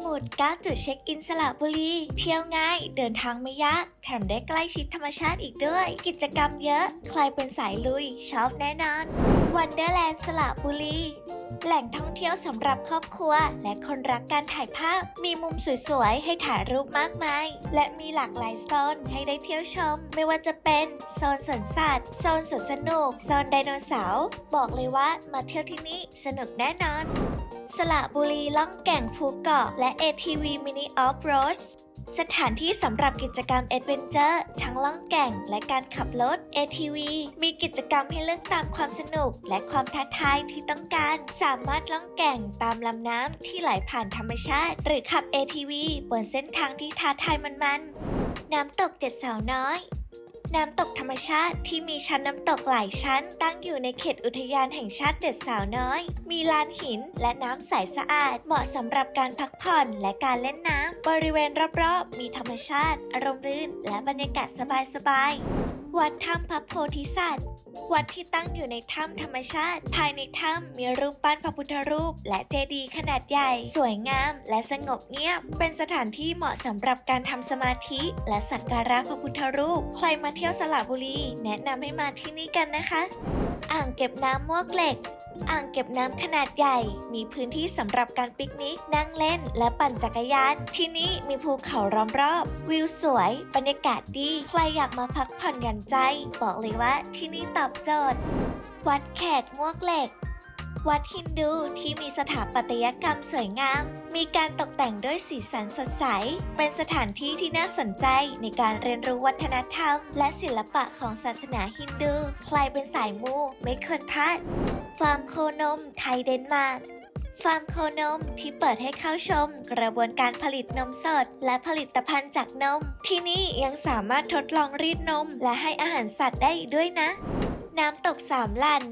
หมุด 9 จุดเช็คอินสระบุรี เที่ยวง่าย เดินทางไม่ยาก ถมได้ใกล้ชิดธรรมชาติอีกด้วย กิจกรรมเยอะ ใครเป็นสายลุย ชอบแน่นอนวันเดอร์แลนด์สระบุรีแหล่งท่องเที่ยวสำหรับครอบครัว และคนรักการถ่ายภาพ มีมุมสวยๆ ให้ถ่ายรูปมากมาย และมีหลากหลายโซนให้ได้เที่ยวชม ไม่ว่าจะเป็นโซนสวนสัตว์ โซนสวนสนุก โซนไดโนเสาร์ บอกเลยว่ามาเที่ยวที่นี่สนุกแน่นอน สระบุรีล่องแก่งภูเกาะและ ATV Mini Off Road สถานที่สำหรับกิจกรรมแอดเวนเจอร์ทั้งล่องแก่งและการขับรถ ATV มีกิจกรรมให้เลือกตามความสนุกและความท้าทายที่ต้องการ สามารถล่องแก่งตามลำน้ำที่ไหลผ่านธรรมชาติ หรือขับ ATV บนเส้นทางที่ท้าทายมันๆ น้ำตกเจ็ดสาวน้อย น้ำตกธรรมชาติที่มีชั้นน้ำตกหลายชั้น ตั้งอยู่ในเขตอุทยานแห่งชาติเจ็ดสาวน้อย มีลานหินและน้ำใสสะอาด เหมาะสำหรับการพักผ่อนและการเล่นน้ำ บริเวณรอบๆ มีธรรมชาติ อารมณ์รื่น และบรรยากาศสบายๆ วัดถ้ำพระโพธิสัตว์ วัดที่ตั้งอยู่ในถ้ำธรรมชาติ ภายในถ้ำมีรูปปั้นพระพุทธรูป และเจดีย์ขนาดใหญ่ สวยงามและสงบเงียบ เป็นสถานที่เหมาะสำหรับการทำสมาธิ และสักการะพระพุทธรูป ใครมาเที่ยวสระบุรี แนะนำให้มาที่นี่กันนะคะ อ่างเก็บน้ำมวกเหล็ก อ่างเก็บน้ำขนาดใหญ่ มีพื้นที่สำหรับการปิกนิก นั่งเล่น และปั่นจักรยาน ที่นี่มีภูเขาล้อมรอบ วิวสวย บรรยากาศดี ใครอยากมาพักผ่อนหย่อนใจ บอกเลยว่าที่นี่ตอบโจทย์ วัดแขกมวกเหล็ก วัดฮินดูที่มีสถาปัตยกรรมสวยงาม มีการตกแต่งด้วยสีสันสดใส เป็นสถานที่ที่น่าสนใจในการเรียนรู้วัฒนธรรม และศิลปะของศาสนาฮินดู ใครเป็นสายมูไม่ควรพลาด ฟาร์มโคนมไทยเดนมาร์กฟาร์มโคนมที่เปิดให้เข้าชม กระบวนการผลิตนมสด และผลิตภัณฑ์จากนม ที่นี่ยังสามารถทดลองรีดนม และให้อาหารสัตว์ได้อีกด้วยนะ น้ำตกสามลัน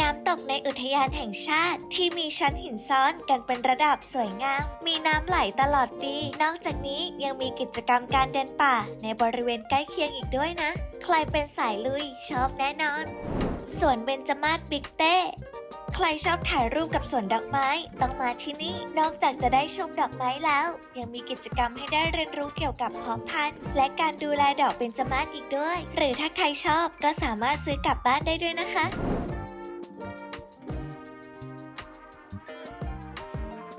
น้ำตกในอุทยานแห่งชาติที่มีชั้นหินซ้อนกันเป็นระดับสวยงาม มีน้ำไหลตลอดปี นอกจากนี้ยังมีกิจกรรมการเดินป่าในบริเวณใกล้เคียงอีกด้วยนะ ใครเป็นสายลุยชอบแน่นอนสวนเบญจมาศบิ๊กเต้ใครชอบถ่ายรูปกับสวนดอกไม้ต้องมาที่นี่ นอกจากจะได้ชมดอกไม้แล้ว ยังมีกิจกรรมให้ได้เรียนรู้เกี่ยวกับเพาะพันธุ์และการดูแลดอกเบญจมาศอีกด้วย หรือถ้าใครชอบก็สามารถซื้อกลับบ้านได้ด้วยนะคะ